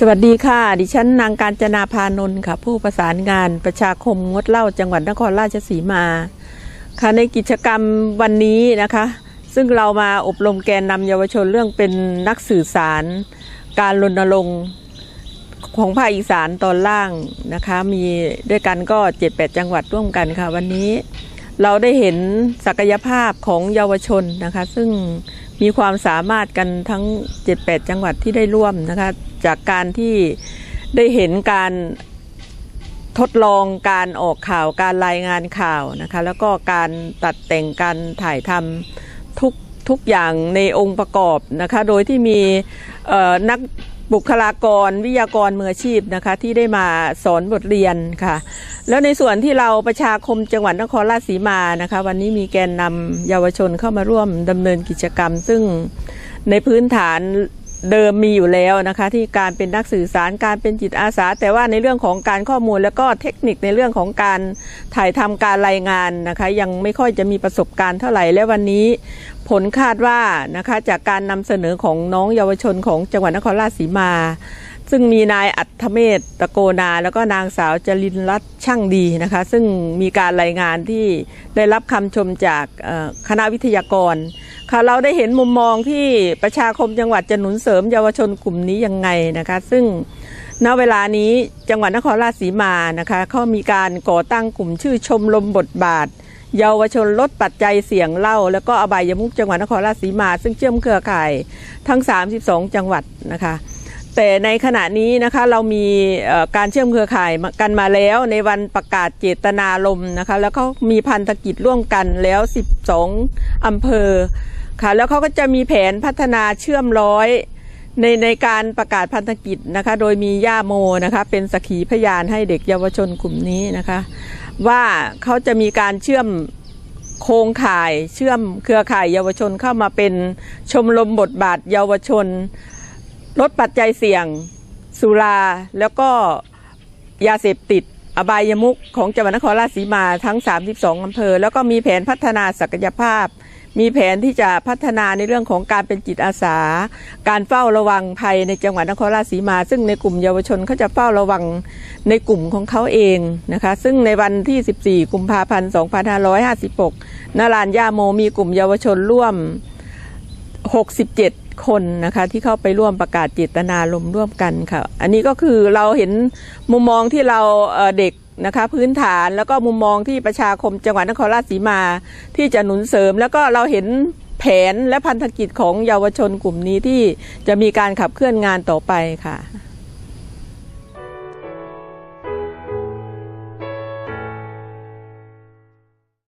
สวัสดีค่ะ ดิฉันนางการจนาพานนท์ค่ะ ผู้ประสานงานประชาคมงดเหล้าจังหวัดนครราชสีมา ค่ะในกิจกรรมวันนี้นะคะ ซึ่งเรามาอบรมแกนนำเยาวชนเรื่องเป็นนักสื่อสาร การรณรงค์ของภาคอีสานตอนล่างนะคะ มีด้วยกันก็ 7-8 จังหวัดร่วมกันค่ะ วันนี้เราได้เห็นศักยภาพของเยาวชนนะคะ ซึ่งมีความสามารถกันทั้ง 7-8 จังหวัดที่ได้ร่วมนะคะ จากการที่ได้เห็นการทดลองการออกข่าวการรายงานข่าวนะคะแล้วก็การตัดแต่งการถ่ายทำทุกทุกอย่างในองค์ประกอบนะคะโดยที่มีนักบุคลากรวิทยากรมืออาชีพนะคะที่ได้มาสอนบทเรียนค่ะ แล้วในส่วนที่เราประชาคมจังหวัดนครราชสีมานะคะวันนี้มีแกนนำเยาวชนเข้ามาร่วมดำเนินกิจกรรม ซึ่งในพื้นฐาน เดิมมีอยู่แล้วนะคะ ที่การเป็นนักสื่อสารการเป็นจิตอาสา แต่ว่าในเรื่องของการข้อมูลแล้วก็เทคนิคในเรื่องของการถ่ายทำการรายงานนะคะ ยังไม่ค่อยจะมีประสบการณ์เท่าไหร่และวันนี้ผลคาดว่านะคะจากการนำเสนอของน้องเยาวชนของจังหวัดนครราชสีมา ซึ่งมีนายอัธเมธตะโกนา แล้วก็นางสาวจรินรัตน์ช่างดีนะคะ ซึ่งมีการรายงานที่ได้รับคำชมจากคณะวิทยากร ค่ะเราได้เห็นมุมมองที่ประชาคมจังหวัดจะหนุนเสริมเยาวชนกลุ่มนี้ยังไงนะคะ ซึ่งณเวลานี้จังหวัดนครราชสีมานะคะเขามีการก่อตั้งกลุ่มชื่อชมรมบทบาท เยาวชนลดปัจจัยเสี่ยงเหล้าแล้วก็อบายมุกจังหวัดนครราชสีมา ซึ่งเชื่อมเครือข่ายทั้ง 32 จังหวัดนะคะ แต่ในขณะนี้นะคะเรามีการเชื่อมเครือข่ายกันมาแล้วในวันประกาศเจตนารมณ์นะคะแล้วเขามีพันธกิจร่วมกันแล้ว 12 อำเภอค่ะแล้วเขาก็จะมีแผนพัฒนาเชื่อมร้อยในในการประกาศพันธกิจนะคะ โดยมีย่าโมนะคะ เป็นสักขีพยานให้เด็กเยาวชนกลุ่มนี้นะคะ ว่าเขาจะมีการเชื่อมโครงข่ายเชื่อมเครือข่ายเยาวชนเข้ามาเป็นชมรมบทบาทเยาวชน ลดปัจจัยเสี่ยง สุราแล้วก็ยาเสพติด อบายมุขของจังหวัดนครราชสีมาทั้ง 32อำเภอ แล้วก็มีแผนพัฒนาศักยภาพ มีแผนที่จะพัฒนาในเรื่องของการเป็นจิตอาสา การเฝ้าระวังภัยในจังหวัดนครราชสีมา ซึ่งในกลุ่มเยาวชนเขาจะเฝ้าระวังในกลุ่มของเขาเองนะคะ ซึ่งในวันที่ 14 กุมภาพันธ์ 2556 นารานยาโมมีกลุ่มเยาวชนร่วม 67 คนนะคะที่เข้าไปร่วมประกาศเจตนารมร่วมกันค่ะ อันนี้ก็คือเราเห็นมุมมองที่เราเด็กนะคะพื้นฐานแล้วก็มุมมองที่ประชาคมจังหวัดนครราชสีมาที่จะหนุนเสริม แล้วก็เราเห็นแผนและพันธกิจของเยาวชนกลุ่มนี้ที่จะมีการขับเคลื่อนงานต่อไปค่ะ